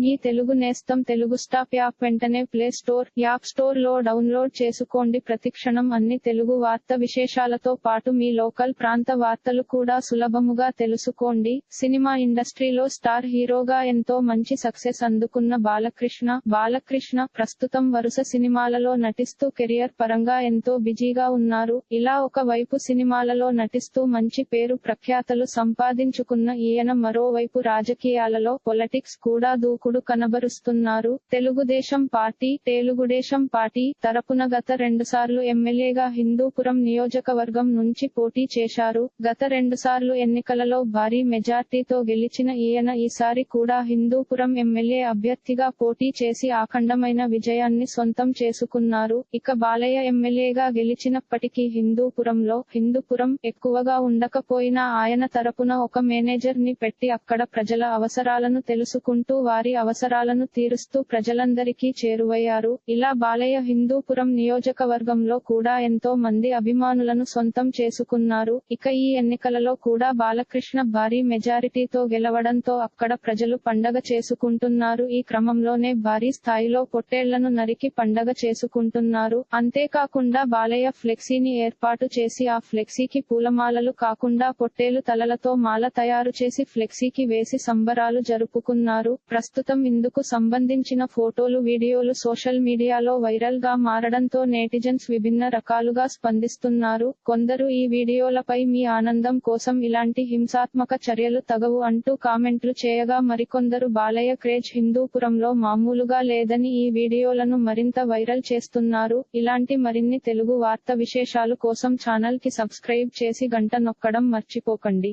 మీ తెలుగు నేస్తం Telugu stop app వెంటనే play store app స్టోర్లో డౌన్లోడ్ చేసుకోండి. ప్రతిక్షణం అన్ని తెలుగు వార్త విశేషాలతో పాటు మీ లోకల్ ప్రాంత వార్తలు కూడా సులభముగా తెలుసుకోండి. సినిమా ఇండస్ట్రీలో స్టార్ హీరోగా ఎంతో మంచి సక్సెస్ అందుకున్న బాలకృష్ణ బాలకృష్ణ ప్రస్తుతం వరుస సినిమాలలో నటిస్తూ కెరియర్ పరంగా ఎంతో బిజీగా ఉన్నారు. ఇలా ఒక వైపు సినిమాలలో నటిస్తూ మంచి పేరు ప్రఖ్యాతలు సంపాదించుకున్న ఈయన మరోవైపు రాజకీయాలలో పొలిటిక్స్ కూడా దూకు ఇప్పుడు కనబరుస్తున్నారు. తెలుగుదేశం పార్టీ తెలుగుదేశం పార్టీ తరపున గత రెండుసార్లు ఎమ్మెల్యేగా హిందూపురం నియోజకవర్గం నుంచి పోటీ చేశారు. గత రెండుసార్లు ఎన్నికలలో భారీ మెజార్టీతో గెలిచిన ఈయన ఈసారి కూడా హిందూపురం ఎమ్మెల్యే అభ్యర్థిగా పోటీ చేసి అఖండమైన విజయాన్ని సొంతం చేసుకున్నారు. ఇక బాలయ్య ఎమ్మెల్యేగా గెలిచినప్పటికీ హిందూపురంలో హిందూపురం ఎక్కువగా ఉండకపోయినా ఆయన తరపున ఒక మేనేజర్ని పెట్టి అక్కడ ప్రజల అవసరాలను తెలుసుకుంటూ వారి అవసరాలను తీరుస్తూ ప్రజలందరికీ చేరువయ్యారు. ఇలా బాలయ్య హిందూపురం నియోజకవర్గంలో కూడా ఎంతో మంది అభిమానులను సొంతం చేసుకున్నారు. ఇక ఈ ఎన్నికలలో కూడా బాలకృష్ణ భారీ మెజారిటీతో గెలవడంతో అక్కడ ప్రజలు పండగ చేసుకుంటున్నారు. ఈ క్రమంలోనే భారీ స్థాయిలో పొట్టేళ్ళను నరికి పండగ చేసుకుంటున్నారు. అంతేకాకుండా బాలయ్య ఫ్లెక్సీని ఏర్పాటు చేసి ఆ ఫ్లెక్సీకి పూలమాలలు కాకుండా పొట్టేలు తలలతో మాల తయారు చేసి ఫ్లెక్సీకి వేసి సంబరాలు జరుపుకున్నారు. ప్రస్తుతం ప్రస్తుతం ఇందుకు సంబంధించిన ఫోటోలు వీడియోలు సోషల్ మీడియాలో వైరల్గా మారడంతో నేటిజన్స్ విభిన్న రకాలుగా స్పందిస్తున్నారు. కొందరు ఈ వీడియోలపై మీ ఆనందం కోసం ఇలాంటి హింసాత్మక చర్యలు తగవు అంటూ కామెంట్లు చేయగా మరికొందరు బాలయ్య క్రేజ్ హిందూపురంలో మామూలుగా లేదని ఈ వీడియోలను మరింత వైరల్ చేస్తున్నారు. ఇలాంటి మరిన్ని తెలుగు వార్త విశేషాలు కోసం ఛానల్కి సబ్స్క్రైబ్ చేసి గంట నొక్కడం మర్చిపోకండి.